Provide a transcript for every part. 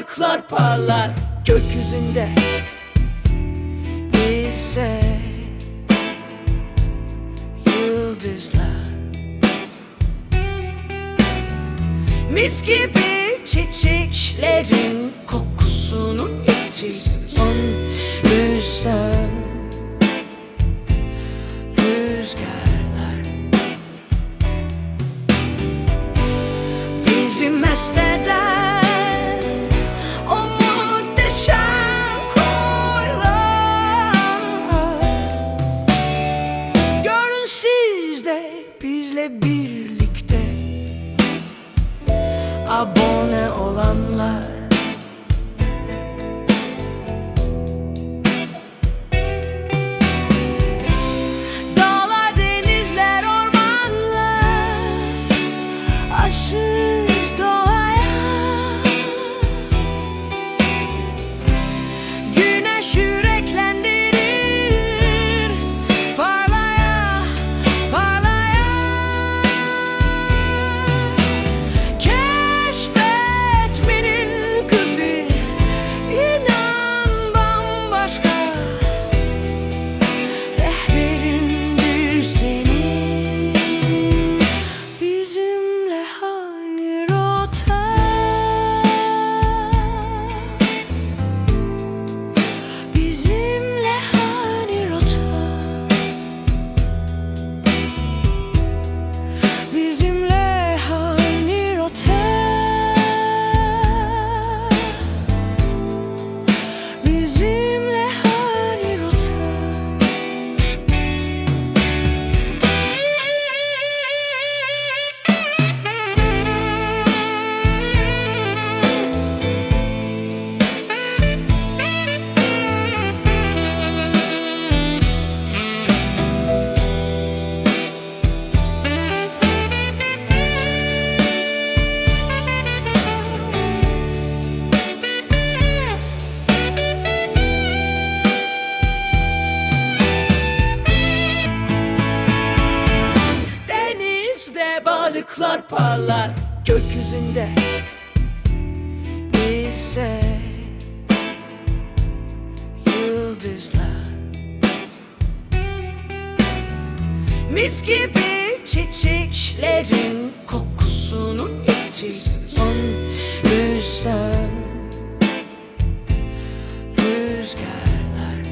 balıklar parlar. Gökyüzünde Bize yıldızlar. Mis gibi çiçeklerin kokusunu itiyon Rüzgar Rüzgarlar. Bizi mest siz de bizle birlikte Abone olanlar varlıklar parlar gökyüzünde. İse yıldızlar. Mis gibi çiçeklerin kokusunu itir Müsen rüzgarlar.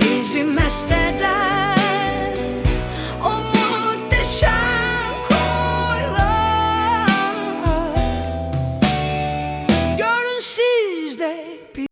Bizi mest eder shine.